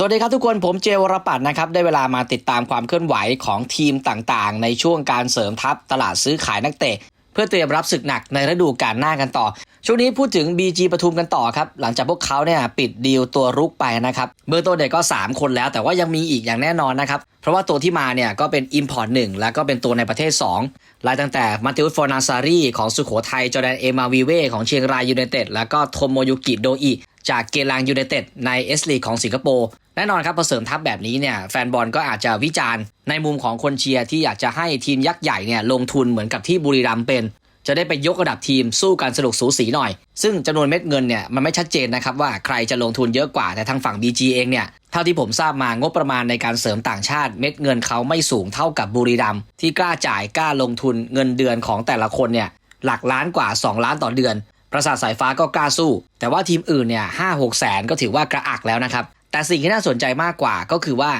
สวัสดีครับทุกคนผมเจวรปัตนะครับ ได้เวลามาติดตามความเคลื่อนไหวของทีมต่างๆ ในช่วงการเสริมทัพตลาดซื้อขายนักเตะ เพื่อเตรียมรับศึกหนักในฤดูกาลหน้ากันต่อ ช่วงนี้พูดถึง BG ปทุมกันต่อครับ หลังจากพวกเขาเนี่ยปิดดีลตัวรุกไปนะครับเบอร์ต้นเด็กก็ 3 คนแล้วแต่ว่ายังมีอีกอย่างแน่นอนนะครับ เพราะว่าตัวที่มาเนี่ยก็เป็น Import 1 แล้วก็เป็นตัวในประเทศ2รายตั้งแต่มาติอุสฟอนาซารีของสุโขทัยจอแดนเอมาวีเวของเชียงรายยูไนเต็ดแล้วก็โทโมยุกิโดอิจากเกลังยูไนเต็ดในเอสลีของสิงคโปร์ แน่นอนครับพอเสริมทัพแบบนี้เนี่ยแฟนบอลก็อาจจะวิจารณ์ในมุมของคนเชียร์ที่อยากจะให้ทีมยักษ์ใหญ่เนี่ยลงทุนเหมือนกับที่บุรีรัมย์เป็น จะได้ไปยกระดับทีมสู้กันสนุกสูสีหน่อย ซึ่งจำนวนเม็ดเงินเนี่ยมันไม่ชัดเจนนะครับว่าใครจะลงทุนเยอะกว่าแต่ทางฝั่ง BG เองเนี่ยเท่าที่ผมทราบมางบประมาณในการเสริมต่างชาติเม็ดเงินเขาไม่สูงเท่ากับบุรีรัมย์ที่กล้าจ่ายกล้าลงทุนเงินเดือนของแต่ละคนเนี่ยหลักล้านกว่า 2 ล้านต่อเดือน ประสาทสายฟ้าก็กล้าสู้ แต่ว่าทีมอื่นเนี่ยห้าหกแสนก็ถือว่ากระอักแล้วนะครับ แต่สิ่งที่น่าสนใจมากกว่าก็คือว่า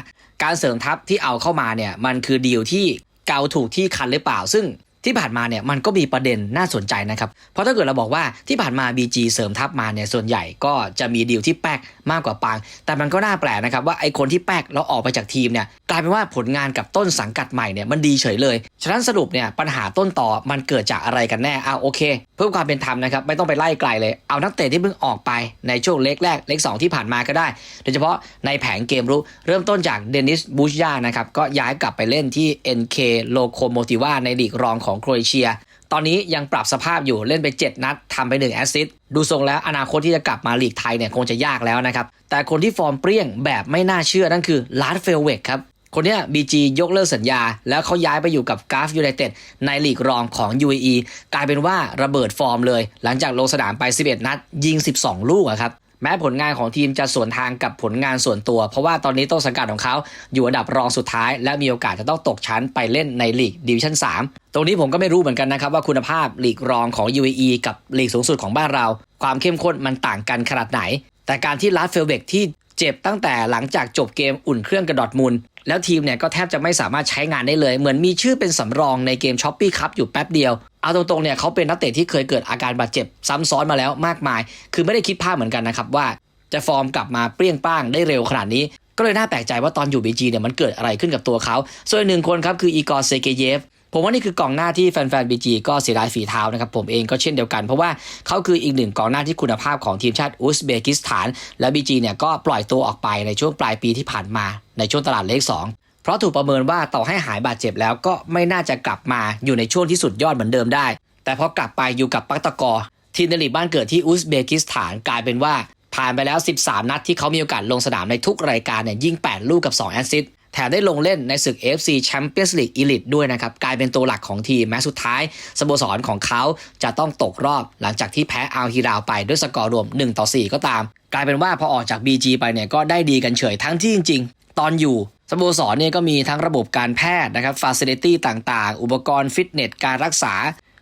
การเสริมทัพที่เอาเข้ามาเนี่ยมันคือดีลที่เกาถูกที่คันหรือเปล่า ซึ่งที่ผ่านมาเนี่ยมันก็มีประเด็นน่าสนใจนะครับ เพราะถ้าเกิดเราบอกว่าที่ผ่านมา BG เสริมทัพมาเนี่ยส่วนใหญ่ก็จะมีดีลที่แป๊ก มากกว่าปาง แต่มันก็น่าแปลกนะครับว่าไอคนที่แป๊กแล้วออกไปจากทีมเนี่ยกลายเป็นว่าผลงานกับต้นสังกัดใหม่เนี่ยมันดีเฉยเลย ฉะนั้นสรุปเนี่ยปัญหาต้นต่อมันเกิดจากอะไรกันแน่เอาโอเค เพื่อความเป็นธรรมนะครับไม่ต้องไปไล่ไกลเลย เอานักเตะที่เพิ่งออกไปในช่วงเล็กแรกเล็กสองที่ผ่านมาก็ได้ โดยเฉพาะในแผงเกมรุกเริ่มต้นจากเดนิสบูชยานะครับก็ย้ายกลับไปเล่นที่ NK Lokomotiva ในลีกรองของโครเอเชีย ตอนนี้ยังปรับสภาพอยู่เล่นไป 7 นัดทำไป1แอสซิสต์ดูทรงแล้วอนาคตที่จะกลับมาลีกไทยเนี่ยคงจะยากแล้วนะครับ แต่คนที่ฟอร์มเปรี้ยงแบบไม่น่าเชื่อนั่นคือลาร์ดเฟลเวกครับ คนนี้ย BG ยกเลิกสัญญา แล้วเขาย้ายไปอยู่กับกราฟยูไนเต็ดในลีกรองของ UAE กลายเป็นว่าระเบิดฟอร์มเลย หลังจากลงสนามไป 11 นัด ยิง 12 ลูกครับ แม้ผลงานของทีมจะสวนทางกับผลงานส่วนตัว เพราะว่าตอนนี้ต้นสังกัดของเขาอยู่อันดับรองสุดท้าย และมีโอกาสจะต้องตกชั้นไปเล่นในลีกดิวิชั่น 3 ตรงนี้ผมก็ไม่รู้เหมือนกันนะครับว่าคุณภาพลีกรองของ UAE กับลีกสูงสุดของบ้านเรา ความเข้มข้นมันต่างกันขนาดไหน แต่การที่ลาสเฟลเบกที่เจ็บตั้งแต่หลังจากจบเกมอุ่นเครื่องกับดอร์ทมุน แล้วทีมเนี่ยก็แทบจะไม่สามารถใช้งานได้เลย เหมือนมีชื่อเป็นสำรองในเกมช้อปปี้คัพอยู่แป๊บเดียว เอาตรงๆเนี่ยเขาเป็นนักเตะที่เคยเกิดอาการบาดเจ็บซ้ำซ้อนมาแล้วมากมาย คือไม่ได้คิดภาพเหมือนกันนะครับว่า จะฟอร์มกลับมาเปรี้ยงป้างได้เร็วขนาดนี้ก็เลยน่าแปลกใจว่าตอนอยู่บีจีเนี่ยมันเกิดอะไรขึ้นกับตัวเขา ส่วนหนึ่งคนครับคืออีกอร์เซเกเยฟ ผมว่านี่คือกองหน้าที่แฟนๆบีจีก็เสียดายฝีเท้านะครับผมเองก็เช่นเดียวกัน เพราะว่าเขาคืออีกหนึ่งกองหน้าที่คุณภาพของทีมชาติอุซเบกิสถาน และบีจีเนี่ยก็ปล่อยตัวออกไปในช่วงปลายปีที่ผ่านมาในช่วงตลาดเลขสองเพราะถูกประเมินว่าต่อให้หายบาดเจ็บแล้วก็ไม่น่าจะกลับมาอยู่ในช่วงที่สุดยอดเหมือนเดิมได้ แต่พอกลับไปอยู่กับปักตะกอทีมในลีกบ้านเกิดที่อุซเบกิสถานกลายเป็นว่า ผ่านไปแล้ว 13 นัดที่เขามีโอกาสลงสนามในทุกรายการเนี่ยยิง 8 ลูกกับ 2 แอสซิสต์ ถมได้ลงเล่นในศึก AFC Champions League Elite ด้วยนะครับ กลายเป็นตัวหลักของทีม แม้สุดท้ายสโมสรของเขาจะต้องตกรอบหลังจากที่แพ้อัลฮิราวไปด้วยสกอร์รวม 1 ต่อ 4 ก็ตาม กลายเป็นว่าพอออกจาก BG ไปเนี่ยก็ได้ดีกันเฉยทั้งที่จริง ๆ ตอนอยู่สโมสรเนี่ยก็มีทั้งระบบการแพทย์นะครับฟาซิลิตี้ต่างๆ อุปกรณ์ฟิตเนสการรักษา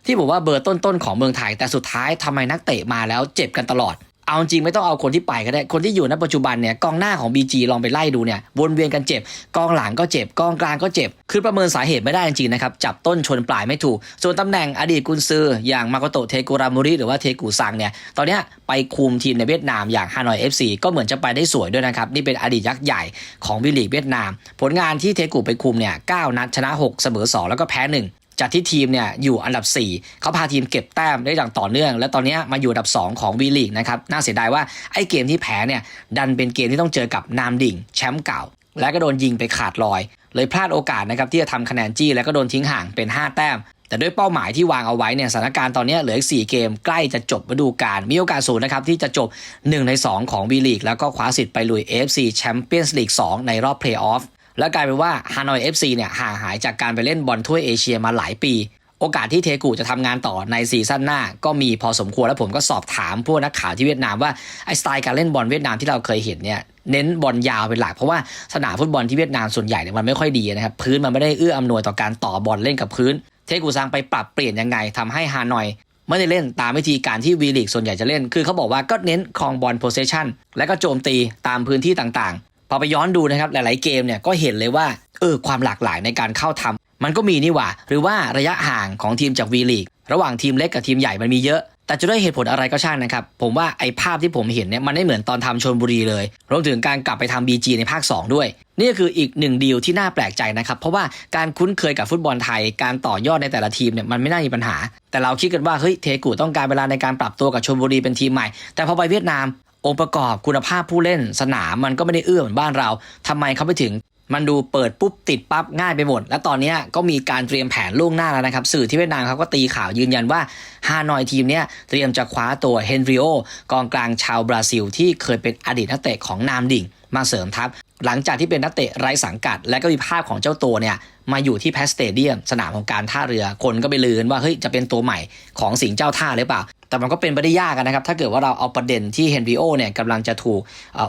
ที่ผมว่าเบอร์ต้นๆของเมืองไทย แต่สุดท้ายทำไมนักเตะมาแล้วเจ็บกันตลอด เอาจริงไม่ต้องเอาคนที่ไปก็ได้ คนที่อยู่ณปัจจุบันเนี่ยกองหน้าของ BG ลองไปไล่ดูเนี่ยวนเวียนกันเจ็บ กองหลังก็เจ็บ กองกลางก็เจ็บ คือประเมินสาเหตุไม่ได้จริงๆนะครับ จับต้นชนปลายไม่ถูก ส่วนตำแหน่งอดีตกุนซืออย่างมาโกโตเทกุรามุริหรือว่าเทกุซังเนี่ย ตอนนี้ไปคุมทีมในเวียดนามอย่างฮานอย FC ก็เหมือนจะไปได้สวยด้วยนะครับ นี่เป็นอดีตยักษ์ใหญ่ของวิลีกเวียดนาม ผลงานที่เทกุไปคุมเนี่ย9นัดชนะ 6 เสมอ 2 แล้วก็แพ้ 1 จากที่ทีมเนี่ยอยู่อันดับ 4 เขาพาทีมเก็บแต้มได้อย่างต่อเนื่อง และตอนนี้มาอยู่อันดับ 2 ของวีลีกนะครับ น่าเสียดายว่าไอ้เกมที่แพ้เนี่ยดันเป็นเกมที่ต้องเจอกับนามดิ่งแชมป์เก่า และก็โดนยิงไปขาดลอย เลยพลาดโอกาสนะครับที่จะทำคะแนนจี้แล้วก็โดนทิ้งห่างเป็น 5 แต้มแต่ด้วยเป้าหมายที่วางเอาไว้เนี่ยสถานการณ์ตอนนี้เหลืออีก 4 เกมใกล้จะจบฤดูกาลมีโอกาสสูงนะครับ ที่จะจบ 1 ใน 2 ของวีลีกแล้วก็คว้าสิทธิ์ไปลุย AFC Champions League 2 ในรอบเพลย์ออฟ และกลายเป็นว่าฮานอย FC เนี่ยห่างหายจากการไปเล่นบอลถ้วยเอเชียมาหลายปี โอกาสที่เทกูจะทำงานต่อในซีซั่นหน้า ก็มีพอสมควรแล้วผมก็สอบถามพวกนักข่าวที่เวียดนามว่าไอสไตล์การเล่นบอลเวียดนามที่เราเคยเห็นเนี่ยเน้นบอลยาวเป็นหลักเพราะว่าสนามฟุตบอลที่เวียดนามส่วนใหญ่เนี่ยมันไม่ค่อยดีนะครับพื้นมันไม่ได้เอื้ออำนวยต่อการต่อบอลเล่นกับพื้น เทกูซังไปปรับเปลี่ยนยังไงทำให้ฮานอยไม่ได้เล่นตามวิธีการที่วีลีกส่วนใหญ่จะเล่น คือเขาบอกว่าก็เน้นครองบอลโพเซชันและก็โจมตีตามพื้นที่ต่างๆ พอไปย้อนดูนะครับหลาย ๆเกมเนี่ยก็เห็นเลยว่าเออความหลากหลายในการเข้าทำมันก็มีนี่หว่า หรือว่าระยะห่างของทีมจากวีลีกระหว่างทีมเล็กกับทีมใหญ่มันมีเยอะ แต่จะด้วยเหตุผลอะไรก็ช่างนะครับ ผมว่าไอ้ภาพที่ผมเห็นเนี่ยมันไม่เหมือนตอนทำชนบุรีเลยรวมถึงการกลับไปทำ BG ในภาค 2 ด้วย นี่ก็คืออีกหนึ่งดีลที่น่าแปลกใจนะครับเพราะว่าการคุ้นเคยกับฟุตบอลไทย การต่อยอดในแต่ละทีมเนี่ยมันไม่น่ามีปัญหา แต่เราคิดกันว่าเฮ้ยเทกูต้องการเวลาในการปรับตัวกับชนบุรีเป็นทีมใหม่ แต่พอไปเวียดนาม องค์ประกอบคุณภาพผู้เล่นสนามมันก็ไม่ได้เอื้อเหมือนบ้านเราทำไมเขาไปถึงมันดูเปิดปุ๊บติดปั๊บง่ายไปหมด และตอนนี้ก็มีการเตรียมแผนล่วงหน้าแล้วนะครับ สื่อที่เวียดนามเขาก็ตีข่าวยืนยันว่าฮานอยทีมเนี้ยเตรียมจะคว้าตัวเฮนริโอกองกลางชาวบราซิล ที่เคยเป็นอดีตนักเตะของนามดิ่งมาเสริมทัพ หลังจากที่เป็นนักเตะไร้สังกัด และก็มีภาพของเจ้าตัวเนี่ยมาอยู่ที่แพสเตเดียม สนามของการท่าเรือคนก็ไปลือนว่าเฮ้ยจะเป็นตัวใหม่ของสิงห์เจ้าท่าหรือเปล่า แต่มันก็เป็นไปได้ยากนะครับ ถ้าเกิดว่าเราเอาประเด็นที่เฮนริโอเนี่ยกำลังจะถูก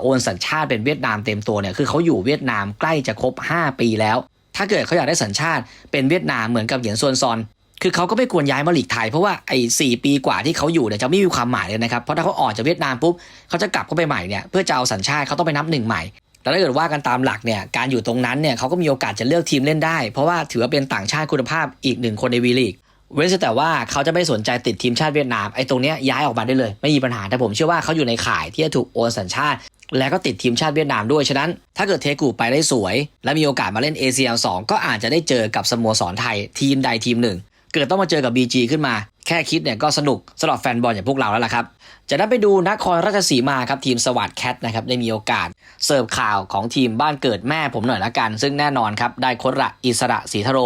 โอนสัญชาติเป็นเวียดนามเต็มตัวเนี่ยคือเขาอยู่เวียดนามใกล้จะครบ 5 ปีแล้ว ถ้าเกิดเขาอยากได้สัญชาติเป็นเวียดนามเหมือนกับเหยียนซวนซอนคือเขาก็ไม่ควรย้ายมาหลีกไทยเพราะว่าไอ้สปีกว่าที่เขาอยู่เนี่ยจะไม่มีความหมายเลยนะครับเพราะถ้าเขาออกจากเวียดนามปุ๊บเขาจะกลับเข้าไปใหม่เนี่ยเพื่อจะเอาสัญชาติเขาต้องไปนับหนึ่งใหม่ แล้วถ้าเกิดว่ากันตามหลักเนี่ยการอยู่ตรงนั้นเนี่ยเขาก็มีโอกาสจะเลือกทีมเล่นได้ เพราะว่าถือว่าเป็นต่างชาติคุณภาพอีกหนึ่งคนในวีลีกเว้นแต่ว่าเขาจะไม่สนใจติดทีมชาติเวียดนามไอ้ตรงเนี้ยย้ายออกมาได้เลย ไม่มีปัญหาแต่ผมเชื่อว่าเขาอยู่ในข่ายที่จะถูกโอนสัญชาติ แล้วก็ติดทีมชาติเวียดนามด้วยฉะนั้นถ้าเกิดเทกูไปได้สวย และมีโอกาสมาเล่น ACL 2ก็อาจจะได้เจอกับสโมสรไทยทีมใดทีมหนึ่ง เกิดต้องมาเจอกับ BG ขึ้นมา แค่คิดเนี่ยก็สนุกสำหรับแฟนบอลอย่างพวกเราแล้วล่ะครับจากนั้นไปดูนครราชสีมาครับทีมสวัสดแคทนะครับได้มีโอกาสเสิร์ฟข่าวของทีมบ้านเกิดแม่ผมหน่อยละกัน ซึ่งแน่นอนครับได้โคระอิสระศรีทโร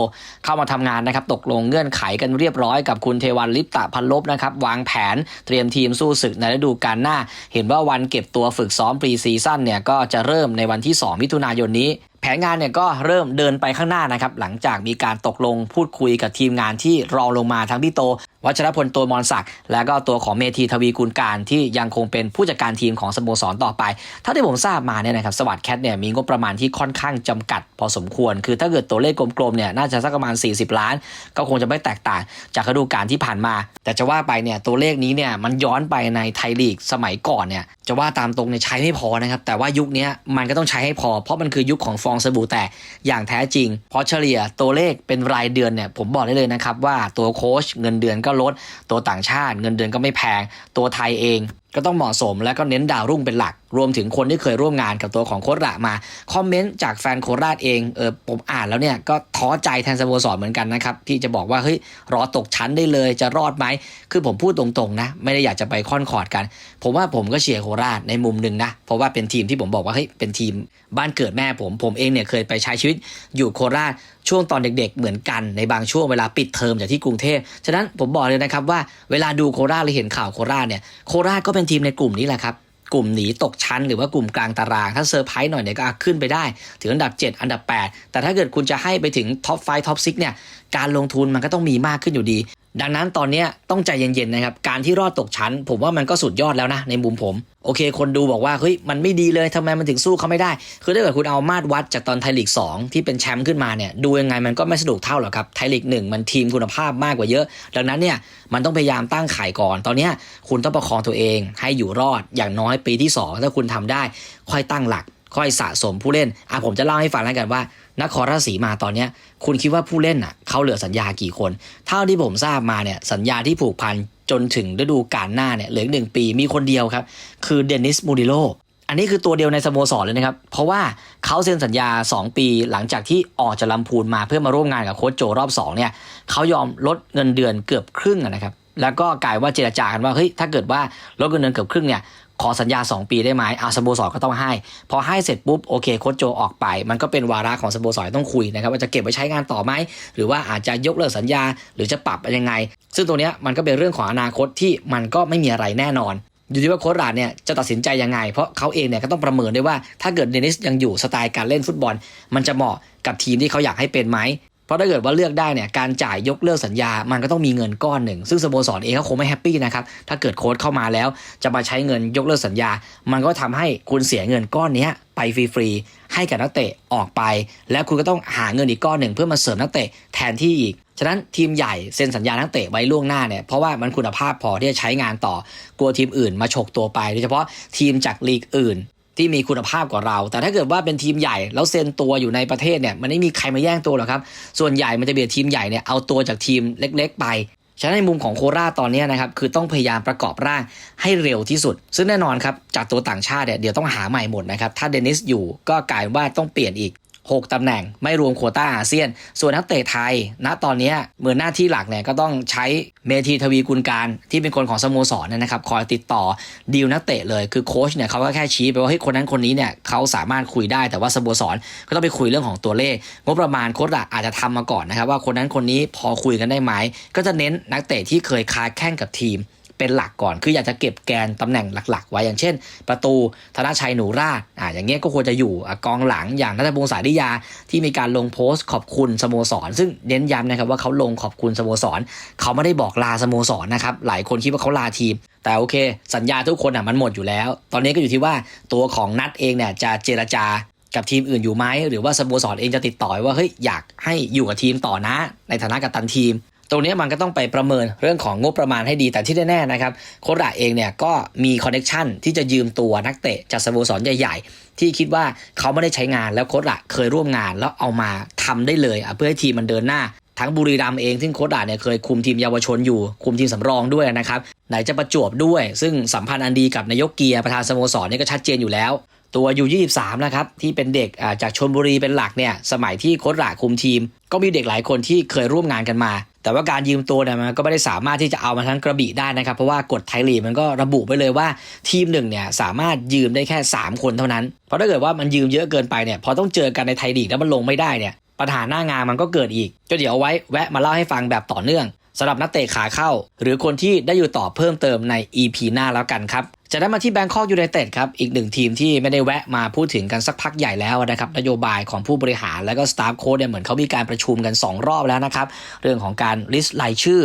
เข้ามาทำงานนะครับตกลงเงื่อนไขกันเรียบร้อยกับคุณเทวันลิปตะพันลบนะครับวางแผนเตรียมทีมสู้ศึกในฤดูกาลหน้า เห็นว่าวันเก็บตัวฝึกซ้อมปรีซีซั่นเนี่ยก็จะเริ่มในวันที่ 2 มิถุนายนนี้ แผนงานเนี่ยก็เริ่มเดินไปข้างหน้านะครับหลังจากมีการตกลงพูดคุยกับทีมงานที่รองลงมาทั้งพี่โต วัชรพลโตมอนศักดิ์และก็ตัวของเมธีทวีกุลการที่ยังคงเป็นผู้จัดการทีมของสโมสรต่อไป ถ้าที่ผมทราบมาเนี่ยนะครับสวัสดแคทเนี่ยมีงบประมาณที่ค่อนข้างจำกัด พอสมควร คือถ้าเกิดตัวเลขกลมๆเนี่ยน่าจะสักประมาณ 40 ล้าน ก็คงจะไม่แตกต่าง จากฤดูกาลที่ผ่านมา แต่จะว่าไปเนี่ยตัวเลขนี้เนี่ยมันย้อนไปในไทยลีกสมัยก่อนเนี่ยจะว่าตามตรงเนี่ยใช้ไม่พอนะครับแต่ว่ายุคนี้มันก็ต้องใช้ให้พอ เพราะมันคือยุคของฟองสบู่แตกอย่างแท้จริง เพราะเฉลี่ยตัวเลขเป็นรายเดือนเนี่ยผมบอกได้เลยนะครับว่าตัวโค้ชเงินเดือนก็ลดตัวต่างชาติ เงินเดือนก็ไม่แพงตัวไทยเอง ก็ต้องเหมาะสมและก็เน้นดาวรุ่งเป็นหลัก รวมถึงคนที่เคยร่วมงานกับตัวของโคราชมา คอมเมนต์จากแฟนโคราชเองเออผมอ่านแล้วเนี่ย ก็ท้อใจแทนสโมสรเหมือนกันนะครับ ที่จะบอกว่า เฮ้ย รอตกชั้นได้เลยจะรอดไหม คือผมพูดตรงๆนะ ไม่ได้อยากจะไปค่อนขอดกัน ผมว่าผมก็เชียร์โคราชในมุมหนึ่งนะ เพราะว่าเป็นทีมที่ผมบอกว่าเฮ้ยเป็นทีมบ้านเกิดแม่ผม ผมเองเนี่ยเคยไปใช้ชีวิตอยู่โคราชช่วงตอนเด็กๆ เหมือนกันในบางช่วงเวลาปิดเทอมจากที่กรุงเทพฉะนั้นผมบอกเลยนะครับว่าเวลาดูโคราชหรือเห็นข่าวโคราชเนี่ยโคราชก็เป็นทีมในกลุ่มนี้แหละครับ กลุ่มหนีตกชั้นหรือว่ากลุ่มกลางตาราง ถ้าเซอร์ไพรส์หน่อยเนี่ยก็ขึ้นไปได้ ถึงอันดับ 7 อันดับ 8 แต่ถ้าเกิดคุณจะให้ไปถึงท็อป5ท็อป6เนี่ยการลงทุนมันก็ต้องมีมากขึ้นอยู่ดี ดังนั้นตอนนี้ต้องใจเย็นๆนะครับ การที่รอดตกชั้น ผมว่ามันก็สุดยอดแล้วนะ ในมุมผม โอเค คนดูบอกว่าเฮ้ยมันไม่ดีเลยทำไมมันถึงสู้เขาไม่ได้ คือถ้าเกิดคุณเอามาตรวัดจากตอนไทยลีก 2 ที่เป็นแชมป์ขึ้นมาเนี่ยดูยังไงมันก็ไม่สนุกเท่าหรอกครับไทยลีก 1 มันทีมคุณภาพมากกว่าเยอะ ดังนั้นเนี่ยมันต้องพยายามตั้งไข่ก่อน ตอนนี้คุณต้องประคองตัวเอง ให้อยู่รอดอย่างน้อยปีที่ 2 ถ้าคุณทำได้ ค่อยตั้งหลัก ค่อยสะสมผู้เล่นอะผมจะเล่าให้ฟังแล้วกันว่า นครราชสีมาตอนนี้คุณคิดว่าผู้เล่นอะเขาเหลือสัญญากี่คน เท่าที่ผมทราบมาเนี่ยสัญญาที่ผูกพันจนถึงฤดูกาลหน้าเนี่ยเหลือหนึ่งปีมีคนเดียวครับ คือเดนิสมูริโล อันนี้คือตัวเดียวในสโมสรเลยนะครับ เพราะว่าเขาเซ็นสัญญา 2 ปีหลังจากที่ออกจากลำพูนมาเพื่อมาร่วมงานกับโค้ชโจรอบ2เนี่ยเขายอมลดเงินเดือนเกือบครึ่งนะครับแล้วก็กลายว่าเจรจากันว่าเฮ้ยถ้าเกิดว่าลดเงินเดือนเกือบครึ่งเนี่ย ขอสัญญา 2 ปีได้ไหมอาสโมสรก็ต้องให้ พอให้เสร็จปุ๊บโอเคโค้ชโจออกไป มันก็เป็นวาระของสโมสรต้องคุยนะครับว่าจะเก็บไว้ใช้งานต่อไหมหรือว่าอาจจะยกเลิกสัญญา หรือจะปรับยังไง ซึ่งตัวเนี้ยมันก็เป็นเรื่องของอนาคตที่มันก็ไม่มีอะไรแน่นอนอยู่ที่ว่าโค้ชราดเนี่ยจะตัดสินใจยังไง เพราะเขาเองเนี่ยก็ต้องประเมินด้วยว่าถ้าเกิดเดนิสยังอยู่สไตล์การเล่นฟุตบอล มันจะเหมาะกับทีมที่เขาอยากให้เป็นไหม ราะถ้าเกิดว่าเลือกได้เนี่ยการจ่ายยกเลิกสัญญา มันก็ต้องมีเงินก้อนหนึ่ง ซึ่งสโมสรเองก็คงไม่แฮปปี้นะครับถ้าเกิดโค้ชเข้ามาแล้ว จะมาใช้เงินยกเลิกสัญญา มันก็ทำให้คุณเสียเงินก้อนนี้ไปฟรีๆให้กับนักเตะออกไป แล้วคุณก็ต้องหาเงินอีกก้อนหนึ่งเพื่อมาเสริมนักเตะแทนที่อีกฉะนั้นทีมใหญ่เซ็นสัญญานักเตะไว้ล่วงหน้าเนี่ยเพราะว่ามันคุณภาพพอที่จะใช้งานต่อกลัวทีมอื่นมาฉกตัวไปโดยเฉพาะทีมจากลีกอื่น ที่มีคุณภาพกว่าเรา แต่ถ้าเกิดว่าเป็นทีมใหญ่แล้วเซ็นตัวอยู่ในประเทศเนี่ยมันไม่มีใครมาแย่งตัวหรอกครับ ส่วนใหญ่มันจะเบียดทีมใหญ่เนี่ยเอาตัวจากทีมเล็ก ๆ ไป ฉะนั้นในมุมของโคราชตอนนี้นะครับคือต้องพยายามประกอบร่างให้เร็วที่สุด ซึ่งแน่นอนครับจากตัวต่างชาติเนี่ยเดี๋ยวต้องหาใหม่หมดนะครับถ้าเดนิสอยู่ก็กลายว่าต้องเปลี่ยนอีก 6 ตำแหน่งไม่รวมโควต้าอาเซียน ส่วนนักเตะไทย ณตอนนี้เหมือนหน้าที่หลักเนี่ยก็ต้องใช้เมทีทวีกุลการที่เป็นคนของสโมสรนนะครับคอยติดต่อดีลนักเตะเลยคือโค้ชเนี่ยเขาก็แค่ชี้ไปว่าเฮ้ยคนนั้นคนนี้เนี่ยเขาสามารถคุยได้แต่ว่าสโมสรก็ต้องไปคุยเรื่องของตัวเลข งบประมาณโค้ชอาจจะทำมาก่อนนะครับว่าคนนั้นคนนี้พอคุยกันได้ไหมก็จะเน้นนักเตะที่เคยค้าแข่งกับทีม เป็นหลักก่อน คืออยากจะเก็บแกนตำแหน่งหลัก ๆ ไว้อย่างเช่น ประตูธนชัยหนูราชอ่าอย่างเงี้ยก็ควรจะอยู่กองหลังอย่างนัทพงศ์สายดิยาที่มีการลงโพสต์ขอบคุณสโมสร ซึ่งเน้นย้ำนะครับว่าเขาลงขอบคุณสโมสร เขาไม่ได้บอกลาสโมสรนะครับหลายคนคิดว่าเขาลาทีม แต่โอเค สัญญาทุกคนอะมันหมดอยู่แล้ว ตอนนี้ก็อยู่ที่ว่าตัวของนัทเองเนี่ยจะเจรจากับทีมอื่นอยู่ไหมหรือว่าสโมสรเองจะติดต่อว่าเฮ้ยอยากให้อยู่กับทีมต่อนะ ในฐานะกัปตันทีม ตรงนี้มันก็ต้องไปประเมินเรื่องของงบประมาณให้ดีแต่ที่แน่ๆนะครับโค้ชระเองเนี่ยก็มีคอนเน็ชันที่จะยืมตัวนักเตะจากสโมสรใหญ่ ๆ ที่คิดว่าเขาไม่ได้ใช้งานแล้วโค้ชระเคยร่วมงานแล้วเอามาทำได้เลยเพื่อให้ทีมมันเดินหน้า ทั้งบุรีรัมย์เองซึ่งโค้ชระเนี่ยเคยคุมทีมเยาวชนอยู่ คุมทีมสำรองด้วยนะครับไหนจะประจวบด้วย ซึ่งสัมพันธ์อันดีกับนายกเกียร์ประธานสโมสรเนี่ยก็ชัดเจนอยู่แล้วตัวอยู่23 นะครับ ที่เป็นเด็กจากชนบุรีเป็นหลักเนี่ย สมัยที่โค้ชหลาคุมทีม ก็มีเด็กหลายคนที่เคยร่วมงานกันมา แต่ว่าการยืมตัวเนี่ยมันก็ไม่ได้สามารถที่จะเอามาทั้งกระบี่ได้นะครับ เพราะว่ากฎไทยลีกมันก็ระบุไว้เลยว่าทีมหนึ่งเนี่ยสามารถยืมได้แค่ 3 คนเท่านั้น เพราะถ้าเกิดว่ามันยืมเยอะเกินไปเนี่ยพอต้องเจอกันในไทยลีกแล้วมันลงไม่ได้เนี่ยปัญหาหน้างานมันก็เกิดอีกก็เดี๋ยวเอาไว้แวะมาเล่าให้ฟังแบบต่อเนื่องสำหรับนักเตะขาเข้า หรือคนที่ได้อยู่ต่อเพิ่มเติมใน EP หน้าแล้วกันครับ จะได้มาที่แบงคอกยูไนเต็ดครับอีกหนึ่งทีมที่ไม่ได้แวะมาพูดถึงกันสักพักใหญ่แล้วนะครับนโยบายของผู้บริหารแล้วก็สตาฟโค้ชเนี่ยเหมือนเขามีการประชุมกัน 2 รอบแล้วนะครับ เรื่องของการลิสต์รายชื่อ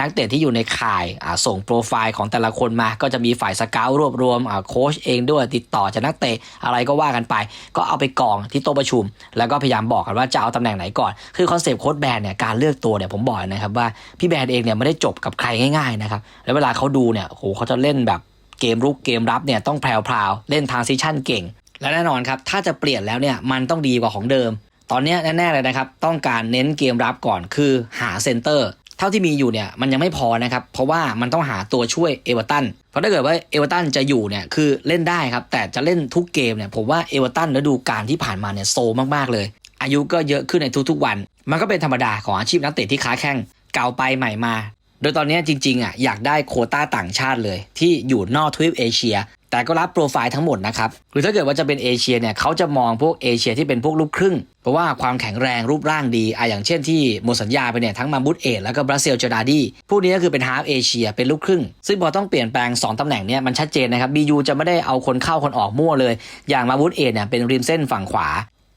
นักเตะที่อยู่ในข่ายส่งโปรไฟล์ของแต่ละคนมา ก็จะมีฝ่ายสเกลรวบรวมโค้ชเองด้วยติดต่อจากนักเตะอะไรก็ว่ากันไป ก็เอาไปกองที่โต๊ะประชุม แล้วก็พยายามบอกกันว่าจะเอาตำแหน่งไหนก่อนคือคอนเซปต์โค้ชแบนเนี่ยการเลือกตัวเนี่ยผมบอกนะครับว่าพี่แบนเองเนี่ยไม่ได้จบกับใครง่ายๆนะครับแล้วเวลาเขาดูเนี่ยโหเขาจะเล่นแบบ เกมรุกเกมรับเนี่ยต้องแพรวๆเล่นทางซิชั่นเก่ง และแน่นอนครับถ้าจะเปลี่ยนแล้วเนี่ยมันต้องดีกว่าของเดิม ตอนนี้แน่ๆเลยนะครับต้องการเน้นเกมรับก่อนคือหาเซนเตอร์เท่าที่มีอยู่เนี่ยมันยังไม่พอนะครับเพราะว่ามันต้องหาตัวช่วยเอเวอร์ตันเพราะถ้าเกิดว่าเอเวอร์ตันจะอยู่เนี่ยคือเล่นได้ครับแต่จะเล่นทุกเกมเนี่ยผมว่าเอเวอร์ตันฤดูกาลที่ผ่านมาเนี่ยโซมากๆเลย อายุก็เยอะขึ้นในทุกๆวัน มันก็เป็นธรรมดาของอาชีพนักเตะที่ค้าแข่งเก่าไปใหม่มา โดยตอนนี้จริงๆอะอยากได้โคต้าต่างชาติเลย ที่อยู่นอกทวีปเอเชีย แต่ก็รับโปรไฟล์ทั้งหมดนะครับหรือถ้าเกิดว่าจะเป็นเอเชียเนี่ยเขาจะมองพวกเอเชียที่เป็นพวกลูกครึ่ง เพราะว่าความแข็งแรงรูปร่างดีอะอย่างเช่นที่หมดสัญญาไปเนี่ยทั้งมาบุตเอตแล้วก็บราซิลจอร์ดาดีพวกนี้ก็คือเป็นฮาร์ฟเอเชียเป็นลูกครึ่ง ซึ่งพอต้องเปลี่ยนแปลง 2ตำแหน่งเนี่ยมันชัดเจนนะครับบียูจะไม่ได้เอาคนเข้าคนออกมั่วเลย อย่างมาบุตเอตเนี่ยเป็นริมเส้นฝั่งขวา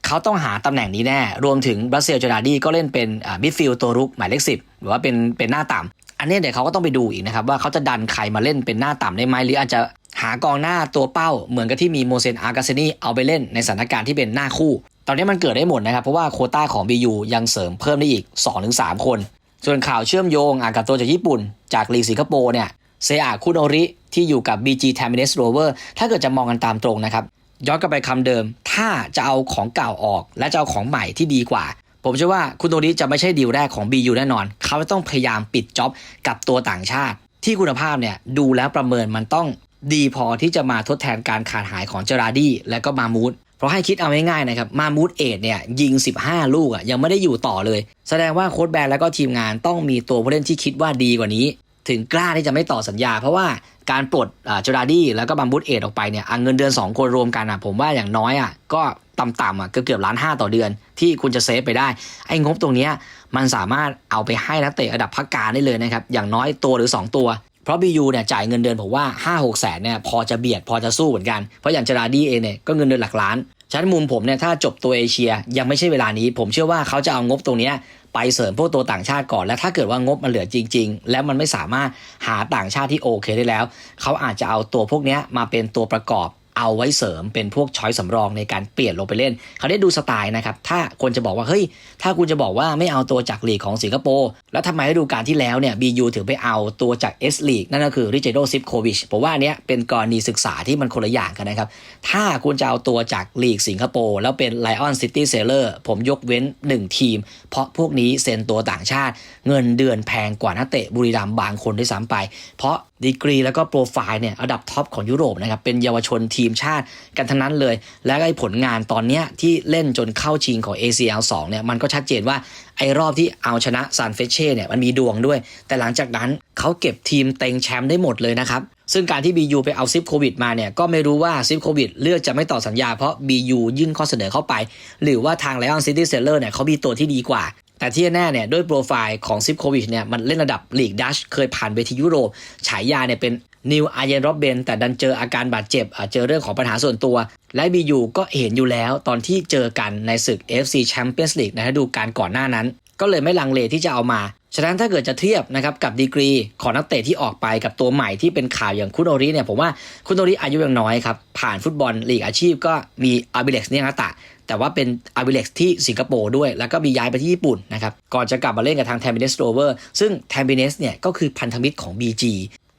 เขาต้องหาตำแหน่งนี้แน่ รวมถึงบราซิลจอร์ดาดีก็เล่นเป็นมิดฟิลด์ตัวรุกหมายเลขสิบหรือว่าเป็นเป็นหน้าต่ำ อันนี้เดี๋ยวเขาก็ต้องไปดูอีกนะครับว่าเขาจะดันใครมาเล่นเป็นหน้าต่ำได้ไหมหรืออาจจะหากองหน้าตัวเป้าเหมือนกับที่มีโมเซนอาร์กาเซนีเอาไปเล่นในสถานการณ์ที่เป็นหน้าคู่ ตอนนี้มันเกิดได้หมดนะครับ เพราะว่าโคต้าของ BU ยังเสริมเพิ่มได้อีก 2-3 คน ส่วนข่าวเชื่อมโยงอากับตัวจากญี่ปุ่น จากลีสิงคโปร์เนี่ยเซอาคุโนริที่อยู่กับ BG t a m i n e s Rover ถ้าเกิดจะมองกันตามตรงนะครับย้อนกลับไปคำเดิม ถ้าจะเอาของเก่าออกและจะเอาของใหม่ที่ดีกว่า ผมเชื่อว่าคุณโนริจะไม่ใช่ดีลแรกของ BU แน่นอน เขาต้องพยายามปิดจ็อบกับตัวต่างชาติ ที่คุณภาพเนี่ยดูแล้วประเมินมันต้องดีพอที่จะมาทดแทนการขาดหายของเจอราดี้และก็มามูดเพราะให้คิดเอาง่ายๆนะครับ มามูดเอทเนี่ยยิง 15 ลูกอะยังไม่ได้อยู่ต่อเลย แสดงว่าโค้ชแบนแล้วก็ทีมงานต้องมีตัวผู้เล่นที่คิดว่าดีกว่านี้ ถึงกล้าที่จะไม่ต่อสัญญา เพราะว่าการปลดเจอราดี้แล้วก็บัมบูดเอทออกไปเนี่ยอะเงินเดือน 2 คนรวมกันอะผมว่าอย่างน้อยอะก็ต่ำๆอะเกือบๆล้านห้าต่อเดือน ที่คุณจะเซฟไปได้ ไอ้งบตรงนี้มันสามารถเอาไปให้นักเตะระดับพักการได้เลยนะครับ อย่างน้อยตัวหรือ 2 ตัว เพราะ BU เนี่ยจ่ายเงินเดือนผมว่า 5 6แสนเนี่ยพอจะเบียดพอจะสู้เหมือนกัน เพราะอย่างเจอราดี้เองเนี่ยก็เงินเดือนหลักล้านฉะนั้นมุมผมเนี่ยถ้าจบตัวเอเชียยังไม่ใช่เวลานี้ ผมเชื่อว่าเขาจะเอางบตรงนี้ ไปเสริมพวกตัวต่างชาติก่อน และถ้าเกิดว่างบมันเหลือจริง ๆ แล้วมันไม่สามารถหาต่างชาติที่โอเคได้แล้ว เขาอาจจะเอาตัวพวกนี้มาเป็นตัวประกอบ เอาไว้เสริมเป็นพวกช้อยสำรองในการเปลี่ยนลงไปเล่น เขาได้ดูสไตล์นะครับ ถ้าคนจะบอกว่า เฮ้ย ถ้าคุณจะบอกว่าไม่เอาตัวจากลีกของสิงคโปร์ แล้วทำไมฤดูกาลที่แล้วเนี่ย BU ถึงไปเอาตัวจาก S League นั่นก็คือริเจโดซิปโควิชผมว่านเนี้ยเป็นกรณีศึกษาที่มันคนละอย่างกันนะครับ ถ้าคุณจะเอาตัวจากลีกสิงคโปร์แล้วเป็น Lion City Sailor ผมยกเว้น 1 ทีม เพราะพวกนี้เซ็นตัวต่างชาติ เงินเดือนแพงกว่านักเตะบุรีรัมย์บางคนด้วยซ้ำไป เพราะ ดีกรีแล้วก็โปรไฟล์เนี่ยระดับท็อปของยุโรปนะครับเป็นเยาวชนทีมชาติกันทั้งนั้นเลย และไอ้ผลงานตอนเนี้ยที่เล่นจนเข้าชิงของ ACL 2เนี่ยมันก็ชัดเจนว่าไอ้รอบที่เอาชนะซานเฟเช่เนี่ยมันมีดวงด้วย แต่หลังจากนั้นเขาเก็บทีมเต็งแชมป์ได้หมดเลยนะครับ ซึ่งการที่ BU ไปเอาซิปโควิดมาเนี่ยก็ไม่รู้ว่าซิปโควิดเลือกจะไม่ต่อสัญญาเพราะ BU ยื่นข้อเสนอเข้าไป หรือว่าทาง Lion City Seller เนี่ยเขามีตัวที่ดีกว่า แต่ที่แน่เนี่ยด้วยโปรไฟล์ของซิปโควิชเนี่ยมันเล่นระดับลีกดัชเคยผ่านเวทียุโรป ฉายาเนี่ยเป็นนิวอาเยนโรบเบนแต่ดันเจออาการบาดเจ็บเจอเรื่องของปัญหาส่วนตัว และ BU ก็เห็นอยู่แล้วตอนที่เจอกันในศึก FC Champions League ในฤดูกาลก่อนหน้านั้น ก็เลยไม่ลังเลที่จะเอามา ฉะนั้นถ้าเกิดจะเทียบนะครับกับดีกรีของนักเตะที่ออกไปกับตัวใหม่ที่เป็นข่าวอย่างคุโนริเนี่ยผมว่าคุโนริอายุยังน้อยครับผ่านฟุตบอลลีกอาชีพก็มีอาบิเล็กซ์เนี่ยนะตะแต่ว่าเป็นอาบิเล็กซ์ที่สิงคโปร์ด้วย แล้วก็มีย้ายไปที่ญี่ปุ่นนะครับก่อนจะกลับมาเล่นกับทางแทมเบเนสโรเวอร์ซึ่งแทมเบเนสเนี่ยก็คือพันธมิตรของ BG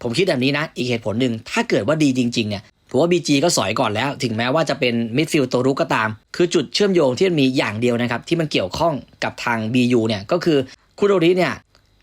ผมคิดแบบนี้นะ อีกเหตุผลหนึ่งถ้าเกิดว่าดีจริงๆเนี่ย ผมว่า BG ก็สอยก่อนแล้ว ถึงแม้ว่าจะเป็นมิดฟิลด์ตัวรุกก็ตาม คือจุดเชื่อมโยงที่มันมีอย่างเดียวนะครับ ที่มันเกี่ยวข้องกับทาง BU เนี่ยก็คือคุโดริเนี่ย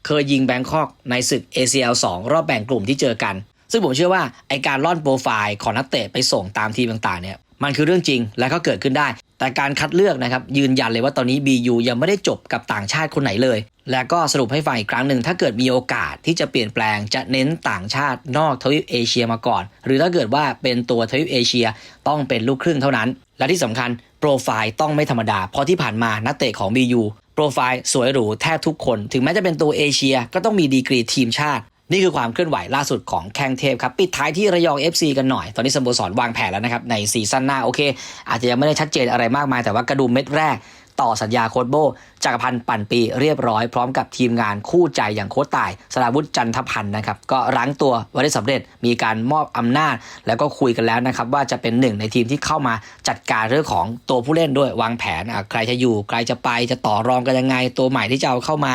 เคยยิงแบงคอกในศึก ACL 2 รอบแบ่งกลุ่มที่เจอกัน ซึ่งผมเชื่อว่าไอการล่อนโปรไฟล์ของนักเตะไปส่งตามทีมต่างๆเนี่ยมันคือเรื่องจริงและก็เกิดขึ้นได้ แต่การคัดเลือกนะครับยืนยันเลยว่าตอนนี้ BU ยังไม่ได้จบกับต่างชาติคนไหนเลย และก็สรุปให้ฟังอีกครั้งหนึ่ง ถ้าเกิดมีโอกาสที่จะเปลี่ยนแปลงจะเน้นต่างชาตินอกทวีปเอเชียมาก่อน หรือถ้าเกิดว่าเป็นตัวทวีปเอเชียต้องเป็นลูกครึ่งเท่านั้น และที่สำคัญโปรไฟล์ต้องไม่ธรรมดา เพราะที่ผ่านมานักเตะของ BU โปรไฟล์สวยหรูแทบทุกคน ถึงแม้จะเป็นตัวเอเชียก็ต้องมีดีกรีทีมชาติ นี่คือความเคลื่อนไหวล่าสุดของแข้งเทพครับ ปิดท้ายที่ระยอง FC กันหน่อย ตอนนี้สโมสรวางแผนแล้วนะครับ ในซีซั่นหน้าโอเค อาจจะยังไม่ได้ชัดเจนอะไรมากมาย แต่ว่ากระดุมเม็ดแรก ต่อสัญญาโค้ดโบจักรพันธ์ปั่นปีเรียบร้อย พร้อมกับทีมงานคู่ใจอย่างโค้ชตาย สราวุฒิจันทพันธ์นะครับ ก็รั้งตัวไว้ได้สำเร็จมีการมอบอำนาจ แล้วก็คุยกันแล้วนะครับ ว่าจะเป็นหนึ่งในทีมที่เข้ามาจัดการเรื่องของตัวผู้เล่นด้วยวางแผนใครจะอยู่ใครจะไปจะต่อรองกันยังไง ตัวใหม่ที่จะเอาเข้ามา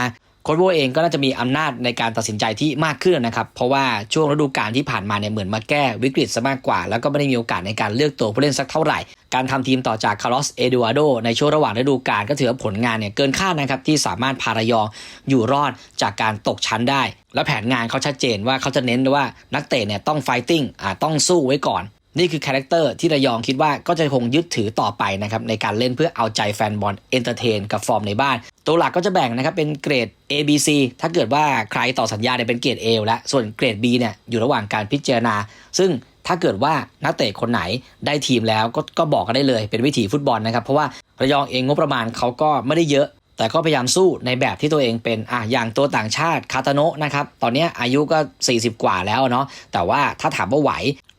ค้ชโบเองก็น่าจะมีอำนาจในการตัดสินใจที่มากขึ้นนะครับ เพราะว่าช่วงฤดูกาลที่ผ่านมาเนี่ยเหมือนมาแก้วิกฤตซะมากกว่า แล้วก็ไม่ได้มีโอกาสในการเลือกตัวผู้เล่นสักเท่าไหร่ การทำทีมต่อจากคาร์ลอสเอดูอาโดในช่วงระหว่างฤดูกาลก็ถือว่าผลงานเนี่ยเกินคาดนะครับที่สามารถพาระยองอยู่รอดจากการตกชั้นได้ และแผนงานเขาชัดเจนว่าเขาจะเน้นว่านักเตะเนี่ยต้องไฟติ้งอ่าต้องสู้ไว้ก่อน นี่คือคาแรคเตอร์ที่ระยองคิดว่าก็จะคงยึดถือต่อไปนะครับในการเล่นเพื่อเอาใจแฟนบอลเอนเตอร์เทนกับฟอร์มในบ้าน ตัวหลักก็จะแบ่งนะครับเป็นเกรด A B C ถ้าเกิดว่าใครต่อสัญญาเนี่ยเป็นเกรด A อแล้วส่วนเกรด B เนี่ยอยู่ระหว่างการพิจารณา ซึ่งถ้าเกิดว่านักเตะคนไหนได้ทีมแล้วก็ก็บอกกันได้เลยเป็นวิถีฟุตบอลนะครับเพราะว่าระยองเองงบประมาณเขาก็ไม่ได้เยอะ แต่ก็พยายามสู้ในแบบที่ตัวเองเป็นอะอย่างตัวต่างชาติคาตาโนะนะครับตอนนี้อายุก็ 40 กว่าแล้วเนาะแต่ว่าถ้าถามว่าไหว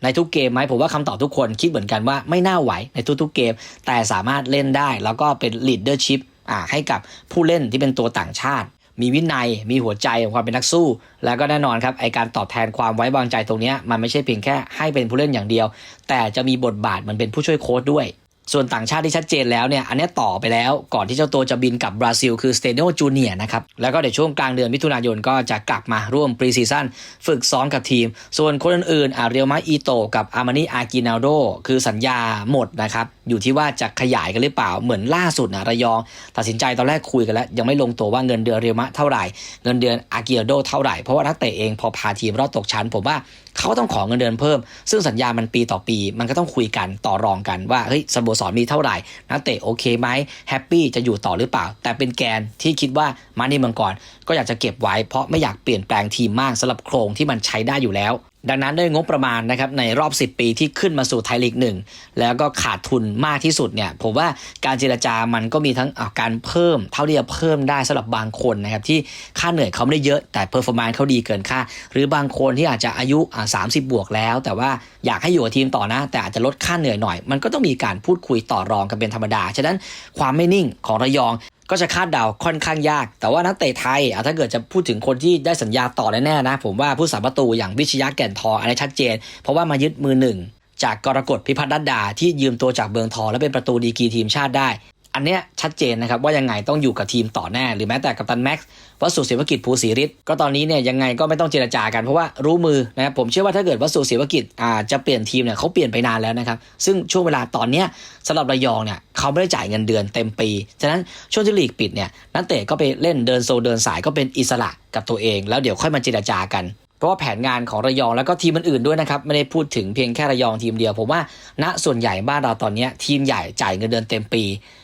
ในทุกเกมไหมผมว่าคำตอบทุกคนคิดเหมือนกันว่าไม่น่าไหวในทุกๆเกม แต่สามารถเล่นได้ แล้วก็เป็น leadership อะให้กับผู้เล่นที่เป็นตัวต่างชาติ มีวินัยมีหัวใจของความเป็นนักสู้ แล้วก็แน่นอนครับไอการตอบแทนความไว้วางใจตรงนี้มันไม่ใช่เพียงแค่ให้เป็นผู้เล่นอย่างเดียว แต่จะมีบทบาทมันเป็นผู้ช่วยโค้ชด้วย ส่วนต่างชาติที่ชัดเจนแล้วเนี่ยอันนี้ต่อไปแล้วก่อนที่เจ้าตัวจะบินกลับบราซิล คือสเตเนโอจูเนียนะครับแล้วก็เดี๋ยวช่วงกลางเดือนมิถุนายนก็จะกลับมาร่วมปรีซีซั่นฝึกซ้อมกับทีม ส่วนคนอื่นๆอาเรียลมาอีโตกับอามานีอากินาโดคือสัญญาหมดนะครับอยู่ที่ว่าจะขยายกันหรือเปล่าเหมือนล่าสุดนะระยอง ตัดสินใจตอนแรกคุยกันแล้ว ยังไม่ลงตัวว่าเงินเดือนเรียลมะเท่าไหร่ เงินเดือนอากินโดเท่าไหร่เพราะว่านักเตะเองพอพาทีมรอดตกชั้นผมว่า เขาก็ต้องขอเงินเดือนเพิ่ม ซึ่งสัญญามันปีต่อปี มันก็ต้องคุยกันต่อรองกันว่าเฮ้ยสโมสรมีเท่าไหร่นักเตะโอเคไหมแฮปปี้จะอยู่ต่อหรือเปล่า แต่เป็นแกนที่คิดว่ามานี่มังก่อนก็อยากจะเก็บไว้เพราะไม่อยากเปลี่ยนแปลงทีมมากสำหรับโครงที่มันใช้ได้อยู่แล้ว ดังนั้นด้วยงบประมาณนะครับในรอบ 10 ปีที่ขึ้นมาสู่ไทยลีกหนึ่งแล้วก็ขาดทุนมากที่สุดเนี่ยผมว่าการเจรจามันก็มีทั้งการเพิ่ม เท่าที่จะเพิ่มได้สำหรับบางคนนะครับที่ค่าเหนื่อยเขาไม่ได้เยอะแต่เพอร์ฟอร์มนซ์เขาดีเกินค่า หรือบางคนที่อาจจะอายุอะสามสิบบวกแล้ว แต่ว่าอยากให้อยู่กับทีมต่อนะ แต่อาจจะลดค่าเหนื่อยหน่อย มันก็ต้องมีการพูดคุยต่อรองกันเป็นธรรมดาฉะนั้นความไม่นิ่งของระยอง ก็จะคาดเดาค่อนข้างยาก แต่ว่านักเตะไทยอะถ้าเกิดจะพูดถึงคนที่ได้สัญญาต่อแน่ๆนะ ผมว่าผู้สาประตูอย่างวิชยะแก่นทองอันนี้ชัดเจน เพราะว่ามายึดมือหนึ่งจากกรกฎพิพัฒน์ดัดดา ที่ยืมตัวจากเบืองทองและเป็นประตูดีกีทีมชาติได้ อันเนี้ยชัดเจนนะครับว่ายังไงต้องอยู่กับทีมต่อแน่ หรือแม้แต่กัปตันแม็กซ์ วัสสุศิวกิจภูศรีฤทธิ์ก็ตอนนี้เนี่ยยังไงก็ไม่ต้องเจรจากันเพราะว่ารู้มือนะครับผมเชื่อว่าถ้าเกิดวัสสุศิวกิจอ่าจะเปลี่ยนทีมเนี่ยเขาเปลี่ยนไปนานแล้วนะครับซึ่งช่วงเวลาตอนเนี้ยสำหรับระยองเนี่ยเขาไม่ได้จ่ายเงินเดือนเต็มปีฉะนั้นช่วงที่ลีกปิดเนี่ยนักเตะก็ไปเล่นเดินโซเดินสายก็เป็นอิสระกับตัวเอง แล้วเดี๋ยวค่อยมาเจรจากัน เพราะว่าแผนงานของระยองแล้วก็ทีมอื่นๆด้วยนะครับ ไม่ได้พูดถึงเพียงแค่ระยองทีมเดียว ผมว่าณส่วนใหญ่บ้านเราตอนนี้ทีมใหญ่จ่ายเงินเดือนเต็มปี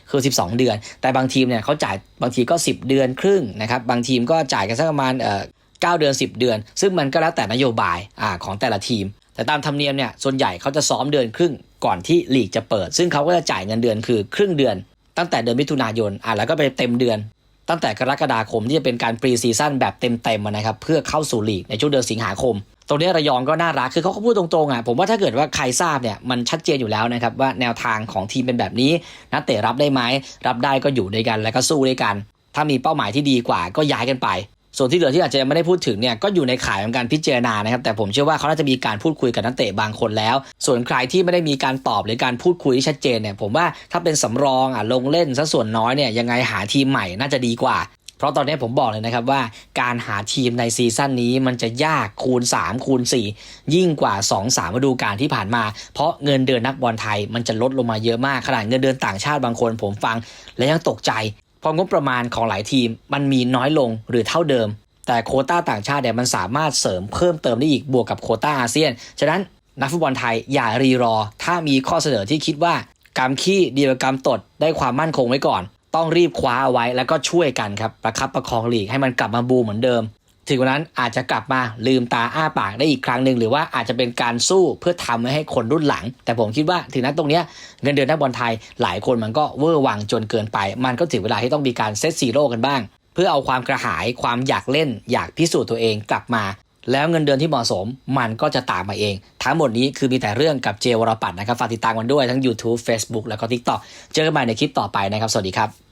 คือ 12 เดือน แต่บางทีมเนี่ยเขาจ่ายบางทีก็ 10 เดือนครึ่งนะครับบางทีมก็จ่ายกันสักประมาณเอ่อ9เดือน 10 เดือน ซึ่งมันก็แล้วแต่นโยบายอ่าของแต่ละทีม แต่ตามธรรมเนียมเนี่ยส่วนใหญ่เขาจะซ้อมเดือนครึ่งก่อนที่ลีกจะเปิด ซึ่งเขาก็จะจ่ายเงินเดือนคือครึ่งเดือน ตั้งแต่เดือนมิถุนายนอ่าแล้วก็ไปเต็มเดือน ตั้งแต่กรกฎาคมที่จะเป็นการปรีซีซั่นแบบเต็มๆนะครับเพื่อเข้าสู่ลีกในช่วงเดือนสิงหาคม ตรงนี้ระยองก็น่ารักคือเขาก็พูดตรงๆอะผมว่าถ้าเกิดว่าใครทราบเนี่ยมันชัดเจนอยู่แล้วนะครับว่าแนวทางของทีมเป็นแบบนี้นักเตะรับได้ไหมรับได้ก็อยู่ด้วยกันแล้วก็สู้ด้วยกัน ถ้ามีเป้าหมายที่ดีกว่าก็ย้ายกันไป ส่วนที่เหลือที่อาจจะยังไม่ได้พูดถึงเนี่ยก็อยู่ในข่ายของการพิจารณานะครับ แต่ผมเชื่อว่าเขาน่าจะมีการพูดคุยกับนักเตะบางคนแล้ว ส่วนใครที่ไม่ได้มีการตอบหรือการพูดคุยที่ชัดเจนเนี่ยผมว่าถ้าเป็นสำรองอะลงเล่นซะส่วนน้อยเนี่ยยังไงหาทีมใหม่น่าจะดีกว่า เพราะตอนนี้ผมบอกเลยนะครับว่าการหาทีมในซีซั่นนี้มันจะยากคูณ 3 คูณ 4 ยิ่งกว่า 2 3ฤดูกาลที่ผ่านมา เพราะเงินเดือนนักบอลไทยมันจะลดลงมาเยอะมากขนาดเงินเดือนต่างชาติบางคน ผมฟังและยังตกใจ พองบประมาณของหลายทีมมันมีน้อยลงหรือเท่าเดิม แต่โคต้าต่างชาติเนี่ยมันสามารถเสริมเพิ่มเติมได้อีกบวกกับโคต้าอาเซียน ฉะนั้นนักฟุตบอลไทยอย่ารีรอ ถ้ามีข้อเสนอที่คิดว่ากำขี้ดีกว่ากำตดได้ความมั่นคงไว้ก่อน ต้องรีบคว้าเอาไว้แล้วก็ช่วยกันครับประคับประคองลีกให้มันกลับมาบูมเหมือนเดิม ถึงวันนั้นอาจจะกลับมาลืมตาอ้าปากได้อีกครั้งหนึ่งหรือว่าอาจจะเป็นการสู้เพื่อทำให้คนรุ่นหลัง แต่ผมคิดว่าถึงนั้นตรงนี้เงินเดือนนักบอลไทยหลายคนมันก็เวอร์วังจนเกินไป มันก็ถึงเวลาที่ต้องมีการเซตซีโร่กันบ้าง เพื่อเอาความกระหายความอยากเล่น อยากพิสูจน์ตัวเองกลับมา แล้วเงินเดือนที่เหมาะสมมันก็จะตามมาเอง ทั้งหมดนี้คือมีแต่เรื่องกับเจวรปัตน์นะครับฝากติดตามกันด้วยทั้ง YouTube Facebook แล้วก็ TikTok เจอกันใหม่ในคลิปต่อไปนะครับสวัสดีครับ